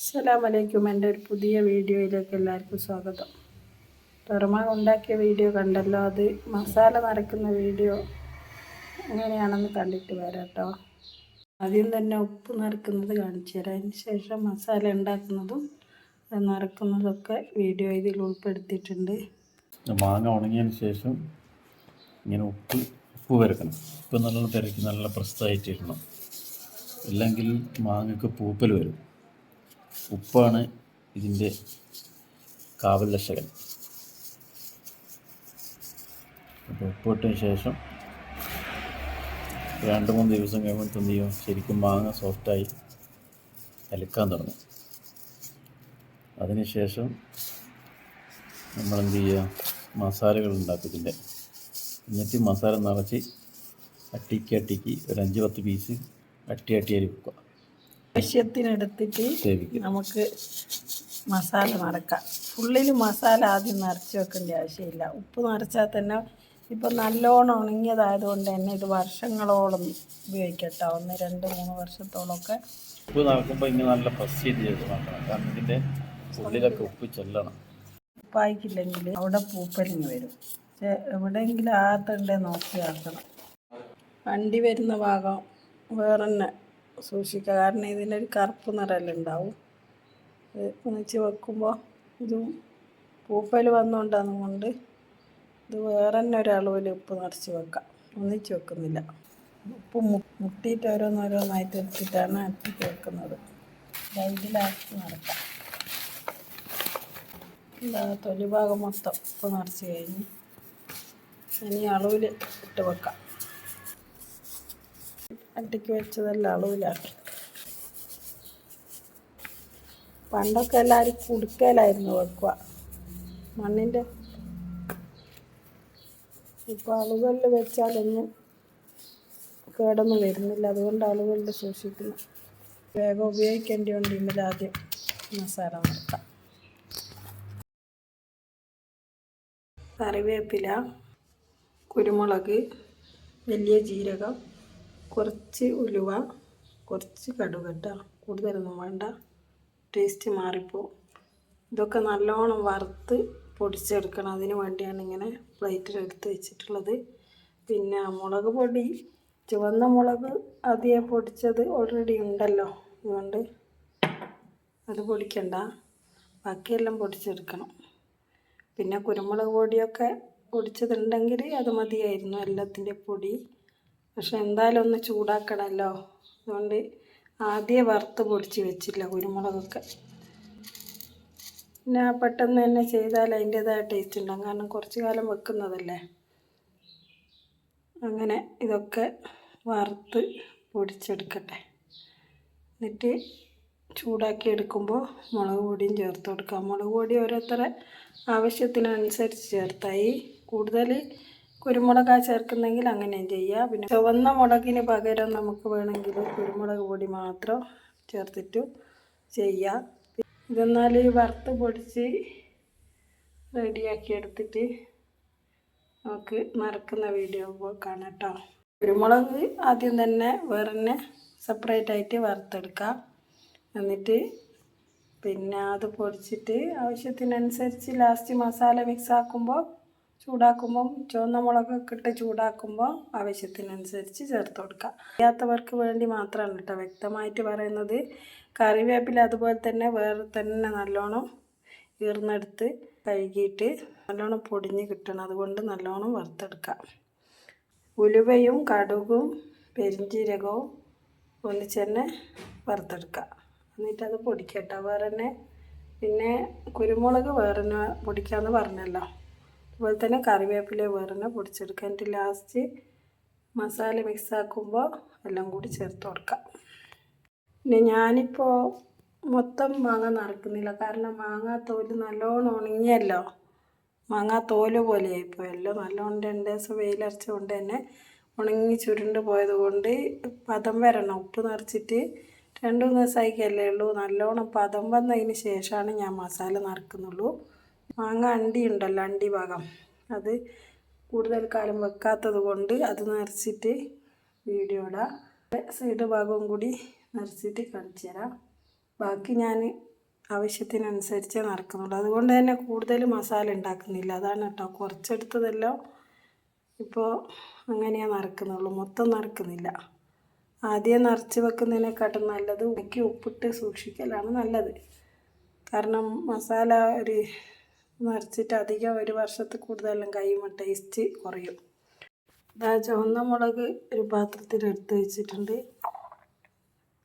അസ്സലാമു വലൈക്കും എന്റെ ഒരു പുതിയ വീഡിയോയിലേക്ക് എല്ലാവർക്കും സ്വാഗതം. പെറുമ ഉണ്ടാക്കിയ വീഡിയോ കണ്ടല്ലോ. അത് മസാല നിറയ്ക്കുന്ന വീഡിയോ എങ്ങനെയാണെന്ന് കണ്ടിട്ട് വരാം കേട്ടോ. ആദ്യം തന്നെ ഉപ്പ് നിറക്കുന്നത് കാണിച്ചു തരാം. അതിന് ശേഷം മസാല ഉണ്ടാക്കുന്നതും നിറക്കുന്നതൊക്കെ വീഡിയോ ഇതിൽ ഉൾപ്പെടുത്തിയിട്ടുണ്ട്. മാങ്ങ ഉണങ്ങിയതിന് ശേഷം ഇങ്ങനെ ഉപ്പ് ഉപ്പ് വരക്കണം. ഉപ്പ് നല്ലോണം തിരക്കി നല്ല പ്രസ്തായിട്ടിരണം അല്ലെങ്കിൽ മാങ്ങയ്ക്ക് പൂപ്പൽ വരും. ഉപ്പാണ് ഇതിന്റെ കാവൽ രക്ഷകൻ. അപ്പോൾ ഉപ്പിട്ടതിന് ശേഷം രണ്ട് മൂന്ന് ദിവസം കഴിയുമ്പോൾ എന്ത് ചെയ്യും? ശരിക്കും മാങ്ങ സോഫ്റ്റായി അലക്കാൻ തുടങ്ങും. അതിനുശേഷം നമ്മൾ എന്ത് ചെയ്യുക? മസാലകൾ ഉണ്ടാക്കും ഇതിന്റെ. എന്നിട്ട് മസാല നിറച്ച് അട്ടിക്ക് അട്ടിക്ക് ഒരു അഞ്ച് പത്ത് പീസ് അട്ടി അട്ടിയായി വെക്കുക. ആവശ്യത്തിനെടുത്തിട്ട് നമുക്ക് മസാല നിറക്കാം ഫുള്ളിൽ മസാല ആദ്യം നിറച്ച് വെക്കേണ്ട ആവശ്യമില്ല. ഉപ്പ് നിറച്ചാൽ തന്നെ ഇപ്പം നല്ലോണം ഉണങ്ങിയതായതുകൊണ്ട് തന്നെ ഇത് വർഷങ്ങളോളം ഉപയോഗിക്കട്ടോ. ഒന്ന് രണ്ട് മൂന്ന് വർഷത്തോളമൊക്കെ ഉപ്പ് നിറക്കുമ്പോൾ ഇങ്ങനെ നല്ല പ്രസ് ചെയ്ത് ചെയ്ത് നോക്കണം കാരണം ഇതിന്റെ ഉള്ളിലൊക്കെ ഉപ്പ് ചെല്ലണം. ഉപ്പായിക്കില്ലെങ്കിൽ അവിടെ പൂപ്പലിങ് വരും. പക്ഷെ എവിടെയെങ്കിലും ആകത്തുണ്ടേ നോക്കി ആക്കണം. വണ്ടി വരുന്ന ഭാഗം വേറെ തന്നെ സൂക്ഷിക്കുക. കാരണം ഇതിനൊരു കറുപ്പ് നിറമെല്ലാം ഉണ്ടാവും ഇത് ഒന്നിച്ച് വെക്കുമ്പോൾ ഇതും പൂപ്പൽ വന്നുകൊണ്ടാണ് കൊണ്ട് ഇത് വേറെ തന്നെ ഒരളവിൽ ഉപ്പ് നിറച്ച് വെക്കാം. ഒന്നിച്ച് വെക്കുന്നില്ല. ഉപ്പ് മുട്ടിയിട്ട് ഓരോന്നോരോന്നായിട്ട് എടുത്തിട്ടാണ് അട്ടിക്ക് വെക്കുന്നത്. ഇതിലാക്കി നടക്കാം. എന്താ തൊലി ഭാഗം മൊത്തം ഉപ്പ് നിറച്ച് കഴിഞ്ഞ് ഇനി അളവിൽ ഇട്ട് വെക്കാം. അട്ടിക്ക് വെച്ചതെല്ലാം അളവിലാക്കി പണ്ടൊക്കെ എല്ലാവരും കുടുക്കയിലായിരുന്നു വെക്കുക. മണ്ണിന്റെ ഇപ്പോൾ അളവുകളിൽ വെച്ചാലൊന്നും കേടൊന്നും വരുന്നില്ല. അതുകൊണ്ട് അളവുകളിൽ സൂക്ഷിക്കുന്നു വേഗം ഉപയോഗിക്കേണ്ടി കൊണ്ട് ഇന്നലെ ആദ്യം. മസാല നടത്താം കറിവേപ്പില കുരുമുളക് വലിയ ജീരകം കുറച്ച് ഉലുവ കുറച്ച് കടുക് കേട്ടോ. കൂടുതലൊന്നും വേണ്ട. ടേസ്റ്റ് മാറിപ്പോവും. ഇതൊക്കെ നല്ലോണം വറുത്ത് പൊടിച്ചെടുക്കണം. അതിന് വേണ്ടിയാണ് ഇങ്ങനെ പ്ലേറ്റിലെടുത്ത് വെച്ചിട്ടുള്ളത്. പിന്നെ മുളക് പൊടി ചുവന്ന മുളക് അധികം പൊടിച്ചത് ഓൾറെഡി ഉണ്ടല്ലോ. അതുകൊണ്ട് അത് പൊടിക്കണ്ട. ബാക്കിയെല്ലാം പൊടിച്ചെടുക്കണം. പിന്നെ കുരുമുളക് പൊടിയൊക്കെ പൊടിച്ചതുണ്ടെങ്കിൽ അത് മതിയായിരുന്നു. എല്ലാത്തിന്റെ പൊടി പക്ഷെ എന്തായാലും ഒന്ന് ചൂടാക്കണമല്ലോ. അതുകൊണ്ട് ആദ്യം വറുത്ത് പൊടിച്ച് വെച്ചില്ല കുരുമുളകൊക്കെ. പിന്നെ പെട്ടെന്ന് തന്നെ ചെയ്താൽ അതിന്റേതായ ടേസ്റ്റ് ഉണ്ടാകും കാരണം കുറച്ച് കാലം വെക്കുന്നതല്ലേ. അങ്ങനെ ഇതൊക്കെ വറുത്ത് പൊടിച്ചെടുക്കട്ടെ. എന്നിട്ട് ചൂടാക്കി എടുക്കുമ്പോൾ മുളക് പൊടിയും ചേർത്ത് കൊടുക്കാം മുളക് പൊടി ഓരോരുത്തരെ ആവശ്യത്തിനനുസരിച്ച് ചേർത്തായി കൂടുതൽ കുരുമുളകാ ചേർക്കുന്നെങ്കിൽ അങ്ങനെയും ചെയ്യാം. പിന്നെ ചുവന്ന മുളകിന് പകരം നമുക്ക് വേണമെങ്കിൽ കുരുമുളക് പൊടി മാത്രം ചേർത്തിട്ട് ചെയ്യാം. ഇതെന്നാൽ വറുത്ത് പൊടിച്ച് റെഡിയാക്കി എടുത്തിട്ട് നമുക്ക് നറുക്കുന്ന വീഡിയോ കാണാം കേട്ടോ. കുരുമുളക് ആദ്യം തന്നെ വേറെ തന്നെ സെപ്പറേറ്റ് ആയിട്ട് വറുത്തെടുക്കാം. എന്നിട്ട് പിന്നെ അത് പൊടിച്ചിട്ട് ആവശ്യത്തിനനുസരിച്ച് ലാസ്റ്റ് മസാല മിക്സ് ആക്കുമ്പോൾ ചൂടാക്കുമ്പം ചുവന്ന മുളകൊക്കെ ഇട്ട് ചൂടാക്കുമ്പോൾ ആവശ്യത്തിനനുസരിച്ച് ചേർത്ത് കൊടുക്കുക. അറിയാത്തവർക്ക് വേണ്ടി മാത്രമാണ് കേട്ടോ. വ്യക്തമായിട്ട് പറയുന്നത് കറിവേപ്പില അതുപോലെ തന്നെ വേറെ തന്നെ നല്ലോണം ഈർന്നെടുത്ത് കഴുകിയിട്ട് നല്ലോണം പൊടിഞ്ഞ് കിട്ടണം. അതുകൊണ്ട് നല്ലോണം വറുത്തെടുക്കാം ഉലുവയും കടുകും പെരിഞ്ജീരകവും ഒന്നിച്ച് തന്നെ വറുത്തെടുക്കുക. എന്നിട്ടത് പൊടിക്കട്ടോ വേറെ തന്നെ പിന്നെ കുരുമുളക് വേറെ തന്നെ പൊടിക്കാമെന്ന് പറഞ്ഞല്ലോ. അതുപോലെ തന്നെ കറിവേപ്പില വേറെ പൊടിച്ചെടുക്കുക. എന്നിട്ട് ലാസ്റ്റ് മസാല മിക്സ് ആക്കുമ്പോൾ എല്ലാം കൂടി ചേർത്ത് കൊടുക്കാം പിന്നെ ഞാനിപ്പോൾ മൊത്തം മാങ്ങ നിറക്കുന്നില്ല. കാരണം മാങ്ങ തോൽ നല്ലോണം ഉണങ്ങിയല്ലോ. മാങ്ങ തോൽ പോലെയായിപ്പോയല്ലോ നല്ലോണം രണ്ട് ദിവസം വെയിലരച്ചുകൊണ്ട് തന്നെ ഉണങ്ങി ചുരുണ്ട് പോയത് കൊണ്ട് പദം വരണം. ഉപ്പ് നിറച്ചിട്ട് രണ്ട് മൂന്ന് ദിവസമായിക്കല്ലേ ഉള്ളൂ. നല്ലോണം പദം വന്നതിന് ശേഷമാണ് ഞാൻ മസാല നിറക്കുന്നുള്ളൂ. മാങ്ങ അണ്ടി ഉണ്ടല്ലോ അണ്ടി ഭാഗം. അത് കൂടുതൽ കാലം വെക്കാത്തത് കൊണ്ട് അത് നിറച്ചിട്ട് വീഡിയോ ഇടാം. സൈഡ് ഭാഗവും കൂടി നിറച്ചിട്ട് കാണിച്ചു തരാം. ബാക്കി ഞാൻ ആവശ്യത്തിനനുസരിച്ചേ നടക്കുന്നുള്ളൂ. അതുകൊണ്ട് തന്നെ കൂടുതൽ മസാല ഉണ്ടാക്കുന്നില്ല. അതാണ് കേട്ടോ കുറച്ചെടുത്തതല്ലോ ഇപ്പോൾ അങ്ങനെയാണ് നടക്കുന്നുള്ളൂ. മൊത്തം നടക്കുന്നില്ല. ആദ്യം നിറച്ച് വെക്കുന്നതിനെക്കാട്ടും നല്ലത് ഉണക്കി ഉപ്പിട്ട് സൂക്ഷിക്കലാണ് നല്ലത്. കാരണം മസാല ഒരു നിറച്ചിട്ട് അധികം ഒരു വർഷത്തിൽ കൂടുതലും കൈമ ടേസ്റ്റ് കുറയും. ഇതാ ചുവന്ന മുളക് ഒരു പാത്രത്തിൽ എടുത്ത് വെച്ചിട്ടുണ്ട്.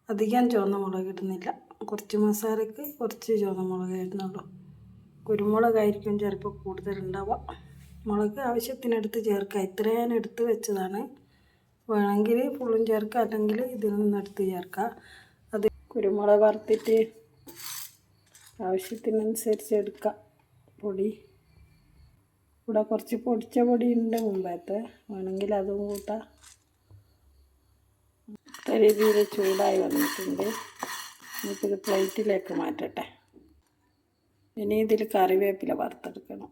അധികം ചുവന്ന മുളക് ഇടുന്നില്ല. കുറച്ച് മസാലയ്ക്ക് കുറച്ച് ചുവന്ന മുളക് ഇടുന്നുള്ളൂ. കുരുമുളകായിരിക്കും ചിലപ്പോൾ കൂടുതലുണ്ടാവുക മുളക് ആവശ്യത്തിനെടുത്ത് ചേർക്കുക. ഇത്രയും എടുത്ത് വെച്ചതാണ്. വേണമെങ്കിൽ ഫുള്ളും ചേർക്കുക. അല്ലെങ്കിൽ ഇതിൽ നിന്ന് എടുത്ത് ചേർക്കുക. അത് കുരുമുളക് വറുത്തിട്ട് ആവശ്യത്തിനനുസരിച്ച് എടുക്കുക. പൊടി. ഇവിടെ കുറച്ച് പൊടിച്ച പൊടി ഉണ്ട് മുമ്പത്തെ. വേണമെങ്കിൽ അതും കൂട്ടാം. രീതിയിൽ ചൂടായി വന്നിട്ടുണ്ട്. ഇനിയിപ്പോൾ പ്ലേറ്റിലേക്ക് മാറ്റട്ടെ. ഇനി ഇതിൽ കറിവേപ്പില വറുത്തെടുക്കണം.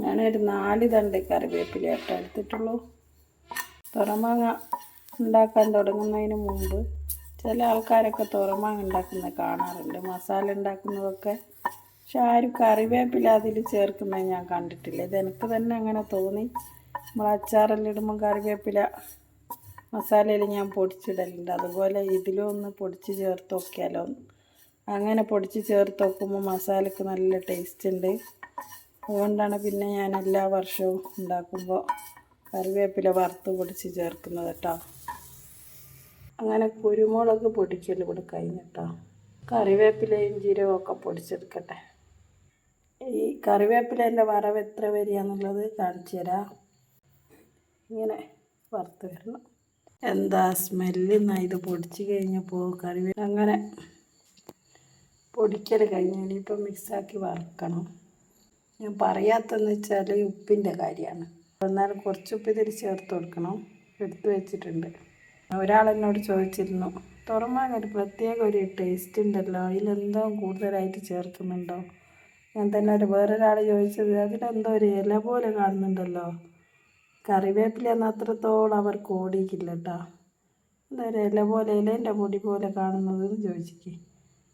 ഞാനൊരു നാല് തണ്ട് കറിവേപ്പില ഇട്ട് എടുത്തിട്ടുള്ളൂ. തുറമാങ്ങ ഉണ്ടാക്കാൻ തുടങ്ങുന്നതിന് മുമ്പ് ചില ആൾക്കാരൊക്കെ തുറമാങ്ങ ഉണ്ടാക്കുന്നത് കാണാറുണ്ട്. മസാല ഉണ്ടാക്കുന്നതൊക്കെ പക്ഷെ ആരും കറിവേപ്പില അതിൽ ചേർക്കുന്നത് ഞാൻ കണ്ടിട്ടില്ല. ഇത് എനിക്ക് തന്നെ അങ്ങനെ തോന്നി. നമ്മൾ അച്ചാറെല്ലാം ഇടുമ്പോൾ കറിവേപ്പില മസാലയിൽ ഞാൻ പൊടിച്ചിടലുണ്ട്. അതുപോലെ ഇതിലും ഒന്ന് പൊടിച്ച് ചേർത്ത് നോക്കിയാലോ. അങ്ങനെ പൊടിച്ച് ചേർത്ത് നോക്കുമ്പോൾ മസാലയ്ക്ക് നല്ല ടേസ്റ്റ് ഉണ്ട്. അതുകൊണ്ടാണ് പിന്നെ ഞാൻ എല്ലാ വർഷവും ഉണ്ടാക്കുമ്പോൾ കറിവേപ്പില വറുത്ത് പൊടിച്ച് ചേർക്കുന്നത് കേട്ടോ. അങ്ങനെ കുരുമുളക് പൊടിക്കൽ ഇവിടെ കഴിഞ്ഞിട്ടോ. കറിവേപ്പിലയും ജീരകമൊക്കെ പൊടിച്ചെടുക്കട്ടെ. ഈ കറിവേപ്പിലേന്റെ വറവ് എത്ര വരികയെന്നുള്ളത് കാണിച്ചു തരാം. ഇങ്ങനെ വറുത്ത് വരണം. എന്താ സ്മെല്ല്? ഇത് പൊടിച്ച് കഴിഞ്ഞപ്പോൾ കറിവേ അങ്ങനെ പൊടിക്കൽ കഴിഞ്ഞ് ഇനിയിപ്പോൾ മിക്സാക്കി വറുക്കണം. ഞാൻ പറയാത്തതെന്ന് വെച്ചാൽ ഉപ്പിന്റെ കാര്യമാണ്. എന്നാലും കുറച്ച് ഉപ്പ് ഇതിൽ ചേർത്ത് കൊടുക്കണം. എടുത്തു വെച്ചിട്ടുണ്ട്. ഒരാൾ എന്നോട് ചോദിച്ചിരുന്നു തുറമാങ്ങ ഒരു പ്രത്യേക ഒരു ടേസ്റ്റ് ഉണ്ടല്ലോ. അതിലെന്തോ കൂടുതലായിട്ട് ചേർക്കുന്നുണ്ടോ? ഞാൻ തന്നെ ഒരു വേറൊരാൾ ചോദിച്ചത് അതിലെന്തോ ഒരു ഇല പോലെ കാണുന്നുണ്ടല്ലോ. കറിവേപ്പില എന്ന അത്രത്തോളം അവർക്ക് ഓടിയിക്കില്ല കേട്ടോ എന്താ ഒരു ഇല പോലെ ഇലേന്റെ പൊടി പോലെ കാണുന്നത് എന്ന് ചോദിച്ചിക്ക്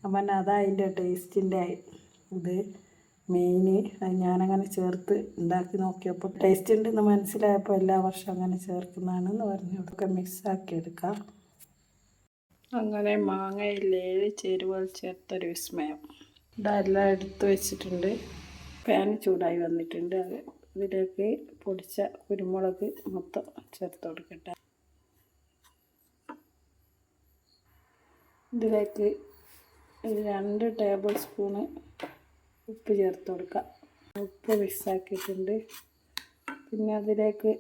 അപ്പം അതാ അതിന്റെ ടേസ്റ്റിന്റെ ഇത്. മെയിൻ ഞാനങ്ങനെ ചേർത്ത് ഉണ്ടാക്കി നോക്കിയപ്പോൾ ടേസ്റ്റ് ഉണ്ടെന്ന് മനസ്സിലായപ്പോൾ എല്ലാ വർഷം അങ്ങനെ ചേർക്കുന്നതാണെന്ന് പറഞ്ഞു. അതൊക്കെ മിക്സാക്കി എടുക്കാം. അങ്ങനെ മാങ്ങയിലേഴ് ചേരുവകൾ ചേർത്തൊരു വിസ്മയം. ഇതെല്ലാം എടുത്ത് വെച്ചിട്ടുണ്ട്. പാൻ ചൂടായി വന്നിട്ടുണ്ട്. അത് ഇതിലേക്ക് പൊടിച്ച കുരുമുളക് മൊത്തം ചേർത്ത് കൊടുക്കട്ടെ. ഇതിലേക്ക് ഒരു രണ്ട് ടേബിൾ സ്പൂണ് ഉപ്പ് ചേർത്ത് കൊടുക്കാം. ഉപ്പ് മിക്സാക്കിയിട്ടുണ്ട്. പിന്നെ അതിലേക്ക്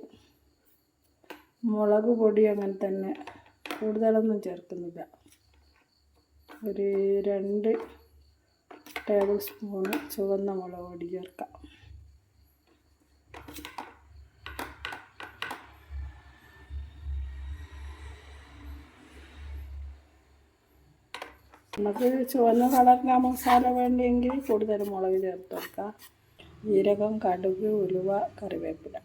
മുളക് പൊടി അങ്ങനെ തന്നെ കൂടുതലൊന്നും ചേർക്കുന്നില്ല. ഒരു രണ്ട് ടേബിൾ സ്പൂണ് ചുവന്ന മുളക് പൊടി ചേർക്കാം. നമുക്ക് ചുവന്ന കളറിന് മസാല വേണ്ടിയെങ്കിൽ കൂടുതൽ മുളക് ചേർത്ത് വെക്കാം ജീരകം കടുക് ഉലുവ കറിവേപ്പില.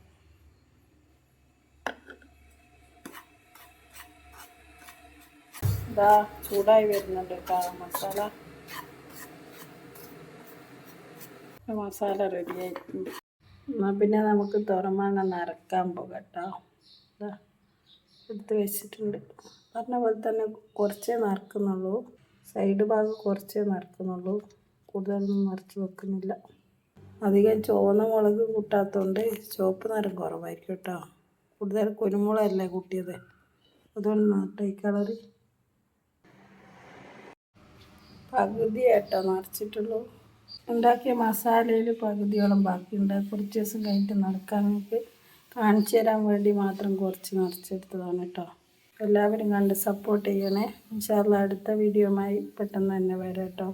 ഇതാ ചൂടായി വരുന്നുണ്ട് കേട്ടോ മസാല. മസാല റെഡി ആയിട്ടുണ്ട് എന്നാൽ പിന്നെ നമുക്ക് തുറമാങ്ങ നരക്കാൻ പോകട്ടോ. എടുത്ത് വെച്ചിട്ടുണ്ട്. പറഞ്ഞ പോലെ തന്നെ കുറച്ചേ നിറക്കുന്നുള്ളൂ സൈഡ് ഭാഗം കുറച്ചേ നിറക്കുന്നുള്ളൂ കൂടുതലൊന്നും നിറച്ച് വെക്കുന്നില്ല. അധികം ചുവന്ന മുളക് കൂട്ടാത്തതുകൊണ്ട് ചുവപ്പ് നിറം കുറവായിരിക്കും കേട്ടോ. കൂടുതൽ കുരുമുളകല്ലേ കൂട്ടിയത്? അതുകൊണ്ട് കേട്ടോ ഈ കളറ് പകുതിയായിട്ടോ നിറച്ചിട്ടുള്ളൂ ഉണ്ടാക്കിയ മസാലയിൽ പകുതിയോളം ബാക്കിയുണ്ട്. കുറച്ച് ദിവസം കഴിഞ്ഞിട്ട് നടക്കാൻ നമുക്ക് കാണിച്ചു തരാൻ വേണ്ടി മാത്രം കുറച്ച് നിറച്ചെടുത്തതാണ് കേട്ടോ. എല്ലാവരും കണ്ട് സപ്പോർട്ട് ചെയ്യണേ. ഇൻഷാല്ല അടുത്ത വീഡിയോയുമായി പെട്ടെന്ന് തന്നെ വരാം കേട്ടോ.